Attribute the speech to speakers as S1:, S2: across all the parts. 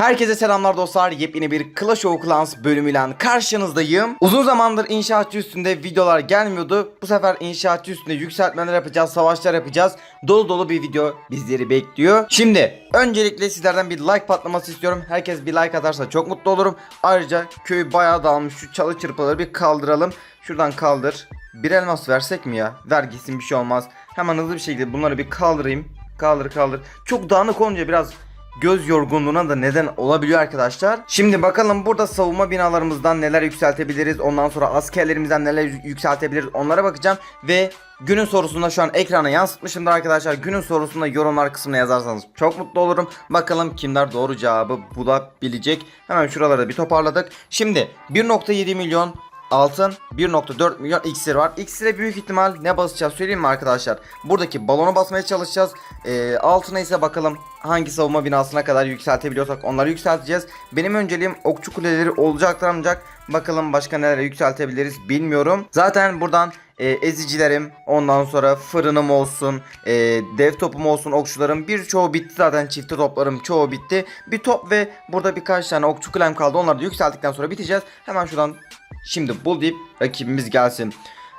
S1: Herkese selamlar dostlar. Yepyeni bir Clash of Clans bölümüyle karşınızdayım. Uzun zamandır inşaatçı üstünde videolar gelmiyordu. Bu sefer inşaatçı üstünde yükseltmeler yapacağız, savaşlar yapacağız. Dolu dolu bir video bizleri bekliyor. Şimdi öncelikle sizlerden bir like patlaması istiyorum. Herkes bir like atarsa çok mutlu olurum. Ayrıca köy bayağı dağılmış. Şu çalı çırpıları bir kaldıralım. Şuradan kaldır. Bir elmas versek mi ya? Ver gitsin bir şey olmaz. Hemen hızlı bir şekilde bunları bir kaldırayım. Kaldır kaldır. Çok dağınık olunca biraz göz yorgunluğuna da neden olabiliyor arkadaşlar. Şimdi bakalım burada savunma binalarımızdan neler yükseltebiliriz. Ondan sonra askerlerimizden neler yü- yükseltebiliriz. Onlara bakacağım ve günün sorusunda şu an ekrana yansıtmışımdır arkadaşlar. Günün sorusunda yorumlar kısmına yazarsanız çok mutlu olurum. Bakalım kimler doğru cevabı bulabilecek. Hemen şuraları bir toparladık. Şimdi 1.7 milyon altın 1.4 milyon iksir var. İksire büyük ihtimal ne basacağız söyleyeyim mi arkadaşlar? Buradaki balonu basmaya çalışacağız. Ee, altına ise bakalım hangi savunma binasına kadar yükseltebiliyorsak onları yükselteceğiz. Benim önceliğim okçu kuleleri olacaktır ancak bakalım başka nelere yükseltebiliriz bilmiyorum. Zaten buradan e, ezicilerim ondan sonra fırınım olsun e, dev topum olsun okçularım birçoğu bitti zaten çifte toplarım çoğu bitti. Bir top ve burada birkaç tane okçu kulem kaldı onları da yükselttikten sonra biteceğiz. Hemen şuradan Şimdi bul deyip rakibimiz gelsin.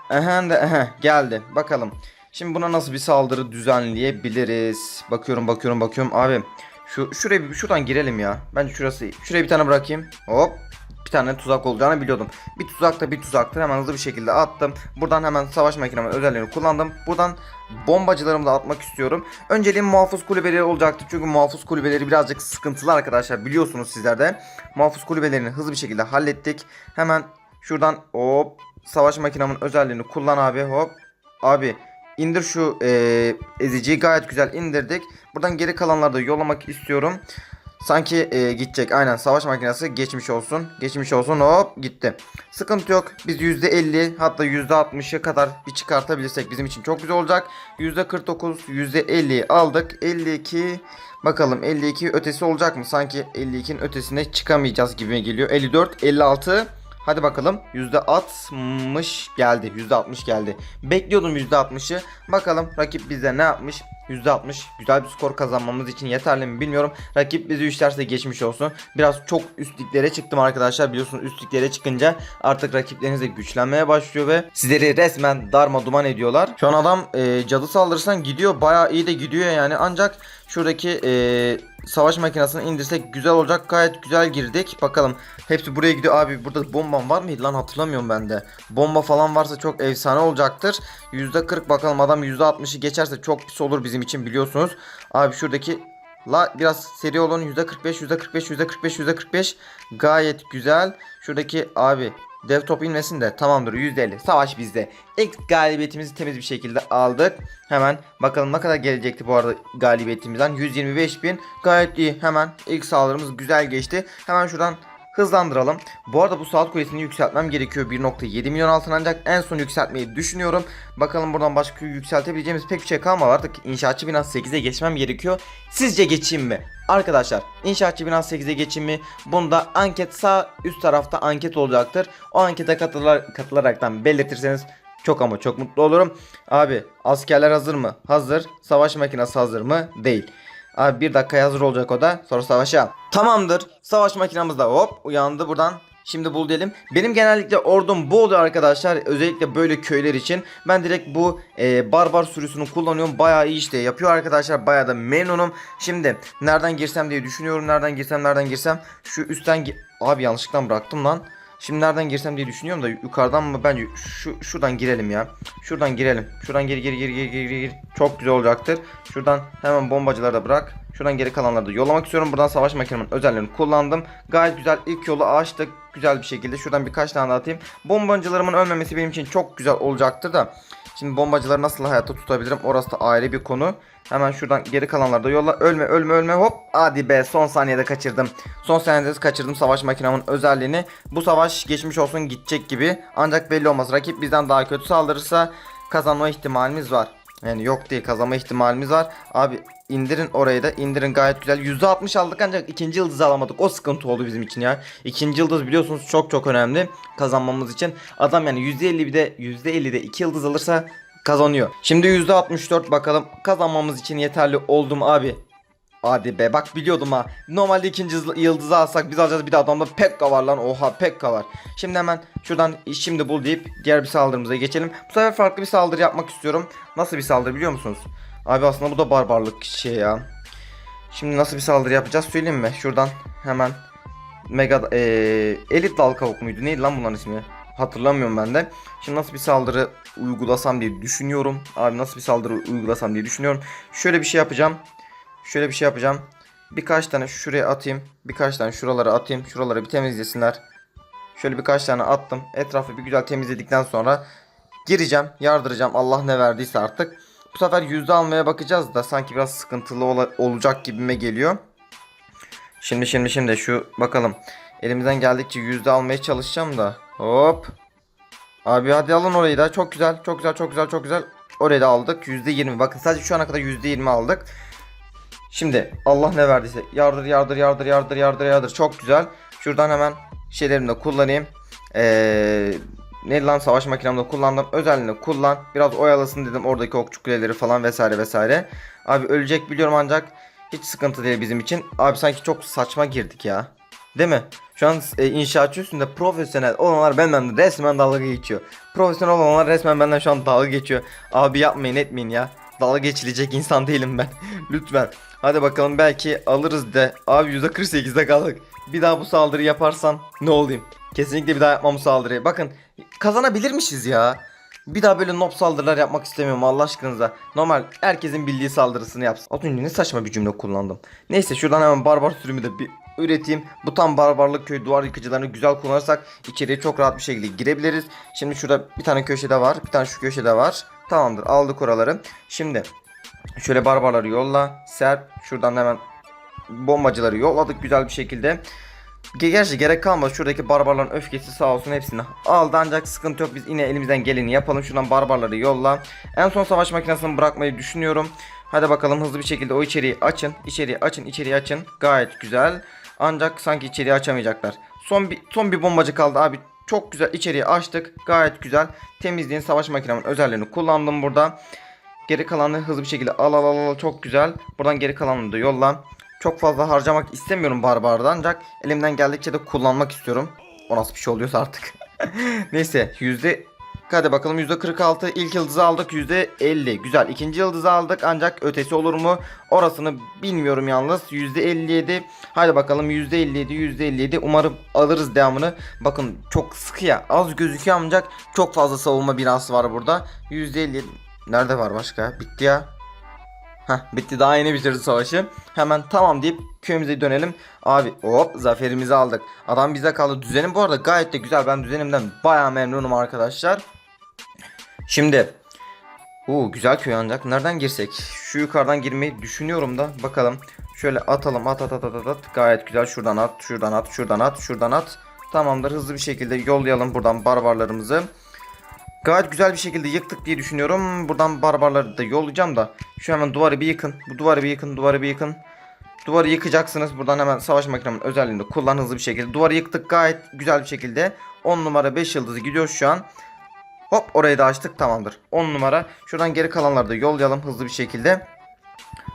S1: Aha da aha, geldi. Bakalım. Şimdi buna nasıl bir saldırı düzenleyebiliriz? Bakıyorum bakıyorum bakıyorum. Abi şu şuraya şuradan girelim ya. Bence şurası. Şuraya bir tane bırakayım. Hop. Bir tane tuzak olacağını biliyordum. Bir tuzak da bir tuzaktır. Hemen hızlı bir şekilde attım. Buradan hemen savaş makinemin özelliğini kullandım. Buradan bombacılarımı da atmak istiyorum. Önceliğim muhafız kulübeleri olacaktı. Çünkü muhafız kulübeleri birazcık sıkıntılı arkadaşlar. Biliyorsunuz sizler de. Muhafız kulübelerini hızlı bir şekilde hallettik. Hemen şuradan hop savaş makinemin özelliğini kullan abi hop. Abi indir şu eee, eziciyi gayet güzel indirdik. Buradan geri kalanları da yollamak istiyorum. Sanki eee, gidecek aynen savaş makinesi geçmiş olsun. Geçmiş olsun hop gitti. Sıkıntı yok. Biz %50 hatta %60'ı kadar bir çıkartabilirsek bizim için çok güzel olacak. %49 %50 aldık. 52 bakalım 52 ötesi olacak mı? Sanki 52'nin ötesine çıkamayacağız gibi geliyor. 54 56 Hadi bakalım %60 geldi. %60 geldi. Bekliyordum %60'ı. Bakalım rakip bize ne yapmış? %60 güzel bir skor kazanmamız için yeterli mi bilmiyorum. Rakip bizi üçlerse geçmiş olsun. Biraz çok üstlüklere çıktım arkadaşlar. Biliyorsunuz üstlüklere çıkınca artık rakipleriniz de güçlenmeye başlıyor ve sizleri resmen darma duman ediyorlar. Şu an adam e, cadı saldırırsan gidiyor. Bayağı iyi de gidiyor yani. Ancak şuradaki e, savaş makinesini indirsek güzel olacak. Gayet güzel girdik. Bakalım hepsi buraya gidiyor. Abi burada bombam var mıydı lan hatırlamıyorum ben de. Bomba falan varsa çok efsane olacaktır. %40 bakalım adam %60'ı geçerse çok pis olur bizim için biliyorsunuz. Abi şuradaki La biraz seri olun %45 %45 %45 %45 gayet güzel. Şuradaki abi dev top inmesin de tamamdır %50 savaş bizde. İlk galibiyetimizi temiz bir şekilde aldık. Hemen bakalım ne kadar gelecekti bu arada galibiyetimizden 125 bin gayet iyi hemen ilk saldırımız güzel geçti. Hemen şuradan hızlandıralım. Bu arada bu saat kulesini yükseltmem gerekiyor 1.7 milyon altın ancak en son yükseltmeyi düşünüyorum. Bakalım buradan başka yükseltebileceğimiz pek bir şey kalmadı artık inşaatçı binası 8'e geçmem gerekiyor. Sizce geçeyim mi? Arkadaşlar inşaatçı binası 8'e geçeyim mi? Bunda anket sağ üst tarafta anket olacaktır. O ankete katılar, katılaraktan belirtirseniz çok ama çok mutlu olurum. Abi askerler hazır mı? Hazır. Savaş makinesi hazır mı? Değil. Abi bir dakikaya hazır olacak o da. Sonra savaşa. Tamamdır. Savaş makinamız da hop uyandı buradan. Şimdi bul diyelim. Benim genellikle ordum bu oluyor arkadaşlar. Özellikle böyle köyler için. Ben direkt bu e, barbar sürüsünü kullanıyorum. Bayağı iyi işte yapıyor arkadaşlar. Bayağı da memnunum. Şimdi nereden girsem diye düşünüyorum. Nereden girsem nereden girsem. Şu üstten Abi yanlışlıkla bıraktım lan. Şimdi nereden girsem diye düşünüyorum da yukarıdan mı bence şu şuradan girelim ya. Şuradan girelim. Şuradan geri geri geri geri geri geri. Çok güzel olacaktır. Şuradan hemen bombacıları da bırak. Şuradan geri kalanları da yollamak istiyorum. Buradan savaş makinemin özelliğini kullandım. Gayet güzel ilk yolu açtık. Güzel bir şekilde. Şuradan birkaç tane daha atayım. Bombacılarımın ölmemesi benim için çok güzel olacaktır da. Şimdi bombacıları nasıl hayatta tutabilirim? Orası da ayrı bir konu. Hemen şuradan geri kalanları da yolla. Ölme ölme ölme hop. Hadi be son saniyede kaçırdım. Son saniyede kaçırdım savaş makinamın özelliğini. Bu savaş geçmiş olsun gidecek gibi. Ancak belli olmaz. Rakip bizden daha kötü saldırırsa kazanma ihtimalimiz var. Yani yok değil kazanma ihtimalimiz var. Abi indirin orayı da indirin gayet güzel. %60 aldık ancak ikinci yıldızı alamadık. O sıkıntı oldu bizim için ya. İkinci yıldız biliyorsunuz çok çok önemli kazanmamız için. Adam yani %50 bir de %50'de 2 yıldız alırsa kazanıyor. Şimdi %64 bakalım kazanmamız için yeterli oldu mu abi? Hadi be bak biliyordum ha. Normalde ikinci yıldız- yıldızı alsak biz alacağız bir de adamda Pekka var lan. Oha Pekka var. Şimdi hemen şuradan şimdi bul deyip diğer bir saldırımıza geçelim. Bu sefer farklı bir saldırı yapmak istiyorum. Nasıl bir saldırı biliyor musunuz? Abi aslında bu da barbarlık şey ya. Şimdi nasıl bir saldırı yapacağız söyleyeyim mi? Şuradan hemen Mega eee Elit Dal Kavuk muydu? Neydi lan bunların ismi? Hatırlamıyorum ben de. Şimdi nasıl bir saldırı uygulasam diye düşünüyorum. Abi nasıl bir saldırı uygulasam diye düşünüyorum. Şöyle bir şey yapacağım. Şöyle bir şey yapacağım. Birkaç tane şuraya atayım. Birkaç tane şuralara atayım. Şuraları bir temizlesinler. Şöyle birkaç tane attım. Etrafı bir güzel temizledikten sonra gireceğim. Yardıracağım. Allah ne verdiyse artık. Bu sefer yüzde almaya bakacağız da sanki biraz sıkıntılı ola- olacak gibime geliyor. Şimdi şimdi şimdi şu bakalım. Elimizden geldikçe yüzde almaya çalışacağım da. Hop. Abi hadi alın orayı da. Çok güzel. Çok güzel. Çok güzel. Çok güzel. Orayı da aldık. Yüzde yirmi. Bakın sadece şu ana kadar yüzde yirmi aldık. Şimdi Allah ne verdiyse yardır yardır yardır yardır yardır yardır. Çok güzel. Şuradan hemen şeylerimi de kullanayım. Eee ne lan savaş makinemde kullandım. Özelliğini kullan. Biraz oyalasın dedim oradaki okçu kuleleri falan vesaire vesaire. Abi ölecek biliyorum ancak hiç sıkıntı değil bizim için. Abi sanki çok saçma girdik ya. Değil mi? Şu an e, inşaatçı üstünde profesyonel olanlar benden resmen dalga geçiyor. Profesyonel olanlar resmen benden şu an dalga geçiyor. Abi yapmayın etmeyin ya. Dalga geçilecek insan değilim ben. Lütfen. Hadi bakalım belki alırız de. Abi %48'de kaldık. Bir daha bu saldırı yaparsam ne olayım? Kesinlikle bir daha yapmam bu saldırıyı. Bakın kazanabilirmişiz ya. Bir daha böyle nob saldırılar yapmak istemiyorum Allah aşkınıza. Normal herkesin bildiği saldırısını yapsın. Az ne saçma bir cümle kullandım. Neyse şuradan hemen barbar sürümü de bir üreteyim. Bu tam barbarlık köy duvar yıkıcılarını güzel kullanırsak içeriye çok rahat bir şekilde girebiliriz. Şimdi şurada bir tane köşede var. Bir tane şu köşede var. Tamamdır aldık oraları. Şimdi şöyle barbarları yolla. Serp şuradan hemen bombacıları yolladık güzel bir şekilde. Ge- Gerçi gerek kalmaz. Şuradaki barbarların öfkesi sağ olsun hepsini aldı ancak sıkıntı yok. Biz yine elimizden geleni yapalım. Şuradan barbarları yolla. En son savaş makinesini bırakmayı düşünüyorum. Hadi bakalım hızlı bir şekilde o içeriği açın. İçeriği açın, içeriği açın. Gayet güzel. Ancak sanki içeriği açamayacaklar. Son bir son bir bombacı kaldı abi. Çok güzel içeriği açtık. Gayet güzel. Temizliğin savaş makinemin özelliğini kullandım burada. Geri kalanı hızlı bir şekilde al al al al çok güzel. Buradan geri kalanını da yolla. Çok fazla harcamak istemiyorum barbardan ancak elimden geldikçe de kullanmak istiyorum. O nasıl bir şey oluyorsa artık. Neyse yüzde Hadi bakalım yüzde 46 ilk yıldızı aldık yüzde 50 güzel ikinci yıldızı aldık ancak ötesi olur mu orasını bilmiyorum yalnız yüzde 57 hadi bakalım yüzde 57 yüzde 57 umarım alırız devamını bakın çok sıkı ya az gözüküyor ancak çok fazla savunma binası var burada yüzde 57 nerede var başka bitti ya Heh bitti daha yeni bitirdi savaşı. Hemen tamam deyip köyümüze dönelim. Abi hop zaferimizi aldık. Adam bize kaldı. Düzenim bu arada gayet de güzel. Ben düzenimden bayağı memnunum arkadaşlar. Şimdi Uuu güzel köy ancak nereden girsek? Şu yukarıdan girmeyi düşünüyorum da bakalım. Şöyle atalım at at at at at. Gayet güzel şuradan at şuradan at şuradan at şuradan at. Tamamdır hızlı bir şekilde yollayalım buradan barbarlarımızı. Gayet güzel bir şekilde yıktık diye düşünüyorum. Buradan barbarları da yollayacağım da. Şu hemen duvarı bir yıkın. Bu duvarı bir yıkın. Duvarı bir yıkın. Duvarı yıkacaksınız. Buradan hemen savaş makinemin özelliğini kullan hızlı bir şekilde. Duvarı yıktık gayet güzel bir şekilde. 10 numara 5 yıldızı gidiyor şu an. Hop orayı da açtık tamamdır. 10 numara. Şuradan geri kalanları da yollayalım hızlı bir şekilde.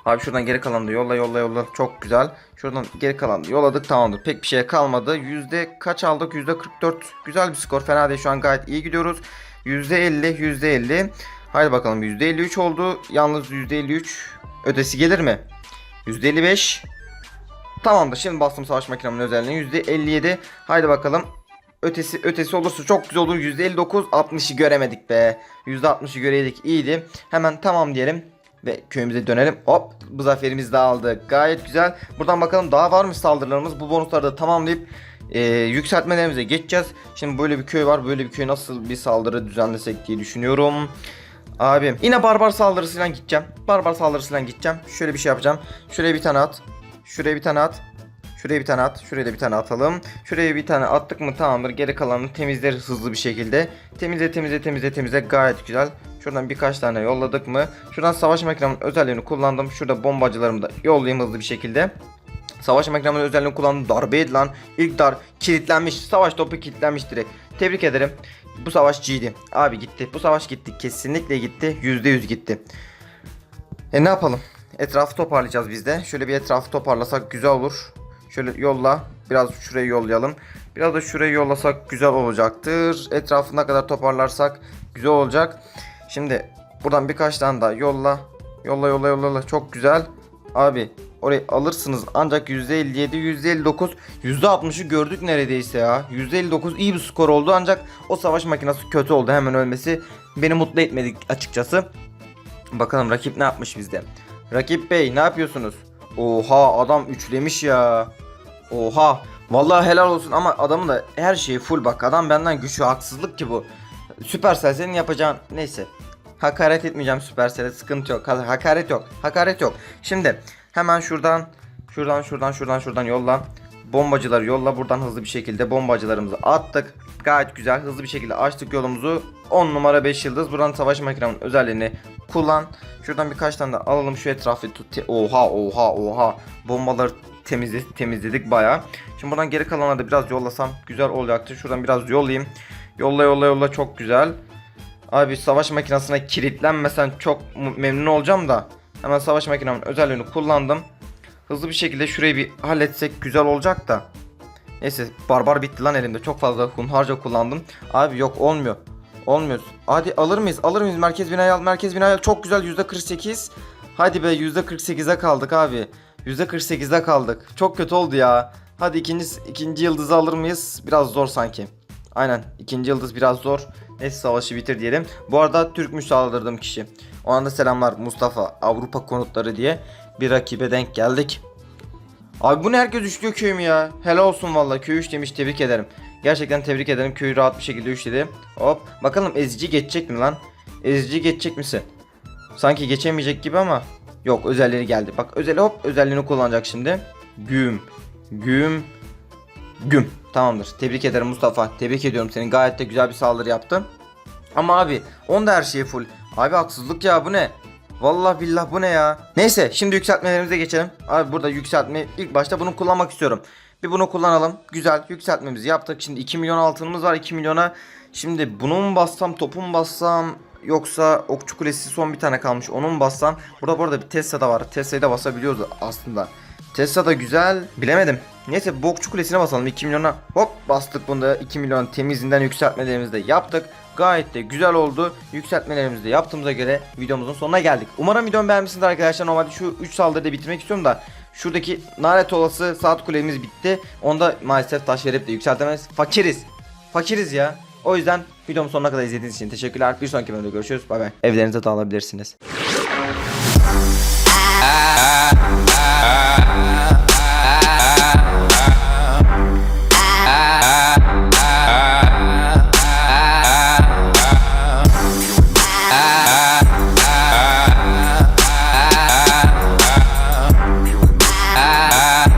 S1: Abi şuradan geri kalanı da yolla yolla yolla. Çok güzel. Şuradan geri kalanı yolladık tamamdır. Pek bir şey kalmadı. Yüzde kaç aldık? Yüzde 44. Güzel bir skor. Fena değil. Şu an gayet iyi gidiyoruz. Yüzde 50. Yüzde 50. Haydi bakalım. Yüzde 53 oldu. Yalnız yüzde 53 ötesi gelir mi? Yüzde 55. Tamamdır. Şimdi bastım savaş makinemin özelliğini. Yüzde 57. Haydi bakalım. Ötesi ötesi olursa çok güzel olur. Yüzde 59. 60'ı göremedik be. Yüzde 60'ı göreydik. İyiydi. Hemen tamam diyelim. Ve köyümüze dönelim. Hop bu zaferimizi de aldık. Gayet güzel. Buradan bakalım daha var mı saldırılarımız. Bu bonusları da tamamlayıp e, yükseltmelerimize geçeceğiz. Şimdi böyle bir köy var. Böyle bir köy nasıl bir saldırı düzenlesek diye düşünüyorum. Abim yine barbar saldırısıyla gideceğim. Barbar saldırısıyla gideceğim. Şöyle bir şey yapacağım. Şuraya bir tane at. Şuraya bir tane at. Şuraya bir tane at. Şuraya da bir tane atalım. Şuraya bir tane attık mı tamamdır. Geri kalanını temizleriz hızlı bir şekilde. Temizle temizle temizle temizle gayet güzel. Şuradan birkaç tane yolladık mı? Şuradan savaş makinemin özelliğini kullandım. Şurada bombacılarımı da yollayayım hızlı bir şekilde. Savaş makinemin özelliğini kullandım. Darbeydi lan. İlk dar kilitlenmiş. Savaş topu kilitlenmiş direkt. Tebrik ederim. Bu savaş G'di. Abi gitti. Bu savaş gitti. Kesinlikle gitti. %100 gitti. E ne yapalım? Etrafı toparlayacağız biz de. Şöyle bir etrafı toparlasak güzel olur. Şöyle yolla. Biraz şurayı yollayalım. Biraz da şurayı yollasak güzel olacaktır. Etrafı ne kadar toparlarsak güzel olacak. Şimdi buradan birkaç tane daha yolla. Yolla yolla yolla. yolla. Çok güzel. Abi orayı alırsınız ancak %57, %59, %60'ı gördük neredeyse ya. %59 iyi bir skor oldu ancak o savaş makinesi kötü oldu hemen ölmesi. Beni mutlu etmedi açıkçası. Bakalım rakip ne yapmış bizde. Rakip bey ne yapıyorsunuz? Oha adam üçlemiş ya. Oha. Vallahi helal olsun ama adamın da her şeyi full bak. Adam benden güçlü haksızlık ki bu. Supercell senin yapacağın neyse. Hakaret etmeyeceğim Supercell'e sıkıntı yok. Ha- Hakaret yok. Hakaret yok. Şimdi hemen şuradan şuradan şuradan şuradan şuradan yolla. Bombacıları yolla buradan hızlı bir şekilde bombacılarımızı attık. Gayet güzel hızlı bir şekilde açtık yolumuzu. 10 numara 5 yıldız. Buradan savaş makinemin özelliğini kullan. Şuradan birkaç tane de alalım şu etrafı Oha oha oha. Bombaları temizle temizledik bayağı. Şimdi buradan geri kalanları da biraz yollasam güzel olacaktır. Şuradan biraz yollayayım. Yolla yolla yolla çok güzel. Abi savaş makinesine kilitlenmesen çok memnun olacağım da. Hemen savaş makinemin özelliğini kullandım. Hızlı bir şekilde şurayı bir halletsek güzel olacak da. Neyse barbar bitti lan elimde. Çok fazla hunharca kullandım. Abi yok olmuyor. Olmuyor. Hadi alır mıyız? Alır mıyız? Merkez binayı al. Merkez binayı al. Çok güzel %48. Hadi be %48'e kaldık abi. %48'de kaldık. Çok kötü oldu ya. Hadi ikinci, ikinci yıldızı alır mıyız? Biraz zor sanki. Aynen. ikinci yıldız biraz zor. Neyse savaşı bitir diyelim. Bu arada Türkmüş saldırdığım kişi. O anda selamlar Mustafa. Avrupa konutları diye bir rakibe denk geldik. Abi bu ne herkes üçlüyor köyümü ya. Helal olsun valla köy üç demiş tebrik ederim. Gerçekten tebrik ederim köyü rahat bir şekilde üçledi. Hop bakalım ezici geçecek mi lan? Ezici geçecek misin? Sanki geçemeyecek gibi ama. Yok özelleri geldi. Bak özelliği hop özelliğini kullanacak şimdi. Güm. Güm. Güm. Tamamdır. Tebrik ederim Mustafa. Tebrik ediyorum seni. Gayet de güzel bir saldırı yaptın. Ama abi onda her şey full. Abi haksızlık ya bu ne? Vallahi billah bu ne ya? Neyse şimdi yükseltmelerimize geçelim. Abi burada yükseltme ilk başta bunu kullanmak istiyorum. Bir bunu kullanalım. Güzel yükseltmemizi yaptık. Şimdi 2 milyon altınımız var 2 milyona. Şimdi bunu mu bassam topu mu bassam yoksa okçu kulesi son bir tane kalmış onu mu bassam. Burada bu arada bir Tesla da var. Tesla'yı da basabiliyoruz aslında. Tesla da güzel. Bilemedim. Neyse bokçu kulesine basalım 2 milyona. Hop bastık bunu da 2 milyon temizinden yükseltmelerimizi de yaptık. Gayet de güzel oldu. Yükseltmelerimizi de yaptığımıza göre videomuzun sonuna geldik. Umarım videomu beğenmişsiniz arkadaşlar. Normalde şu 3 saldırıyı da bitirmek istiyorum da şuradaki nalet olası saat kulemiz bitti. Onda maalesef taş verip de yükseltemez. Fakiriz. Fakiriz ya. O yüzden videomun sonuna kadar izlediğiniz için teşekkürler. Bir sonraki bölümde görüşürüz. Bay bay. Evlerinize dağılabilirsiniz.